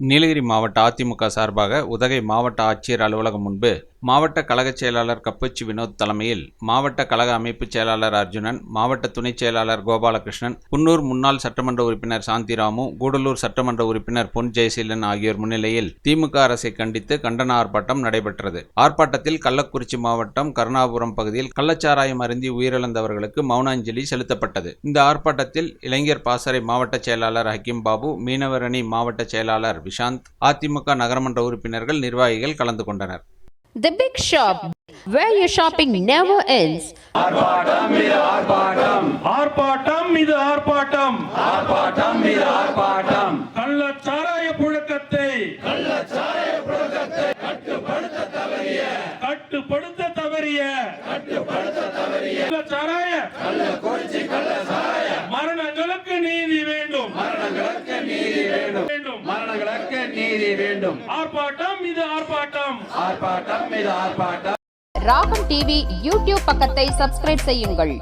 நீலகிரி மாவட்ட அதிமுக சார்பாக உதகை மாவட்ட ஆட்சியர் அலுவலகம் முன்பு மாவட்ட கழகச் செயலாளர் கப்பச்சி வினோத் தலைமையில் மாவட்ட கழக அமைப்புச் செயலாளர் அர்ஜுனன் மாவட்ட துணைச் செயலாளர் கோபாலகிருஷ்ணன் குன்னூர் முன்னாள் சட்டமன்ற உறுப்பினர் சாந்திராமு கூடலூர் சட்டமன்ற உறுப்பினர் பொன் ஜெயசீலன் ஆகியோர் முன்னிலையில் திமுக அரசை கண்டித்து கண்டன ஆர்ப்பாட்டம் நடைபெற்றது. ஆர்ப்பாட்டத்தில் கள்ளக்குறிச்சி மாவட்டம் கருணாபுரம் பகுதியில் கள்ளச்சாராயம் அருந்தி உயிரிழந்தவர்களுக்கு மௌனாஞ்சலி செலுத்தப்பட்டது. இந்த ஆர்ப்பாட்டத்தில் இளைஞர் பாசறை மாவட்ட செயலாளர் ஹக்கீம் பாபு மீனவரணி மாவட்ட செயலாளர் விஷாந்த் அதிமுக நகரமன்ற உறுப்பினர்கள் நிர்வாகிகள் கலந்து கொண்டனர். The Big Shop, where your shopping never ends. ஆர்ப்பாட்டம் இது ஆர்ப்பாட்டம். ஆர்ப்பாட்டம் இது ஆர்ப்பாட்டம். கள்ளச்சாராய புழக்கத்தை கள்ளச்சாராய புழக்கத்தை கட்டுப்படுத்த தவறிய கட்டுப்படுத்த தவறிய கட்டுப்படுத்த தவறிய மரணங்களுக்கு நீதி வேண்டும். மரணங்களுக்கு நீதி வேண்டும். நீதி வேண்டும். ஆர்ப்பாட்டம் இது ஆர்ப்பாட்டம். ஆர்ப்பாட்டம் இது ஆர்ப்பாட்டம். ராகம் டிவி யூடியூப் பக்கத்தை சப்ஸ்கிரைப் செய்யுங்கள்.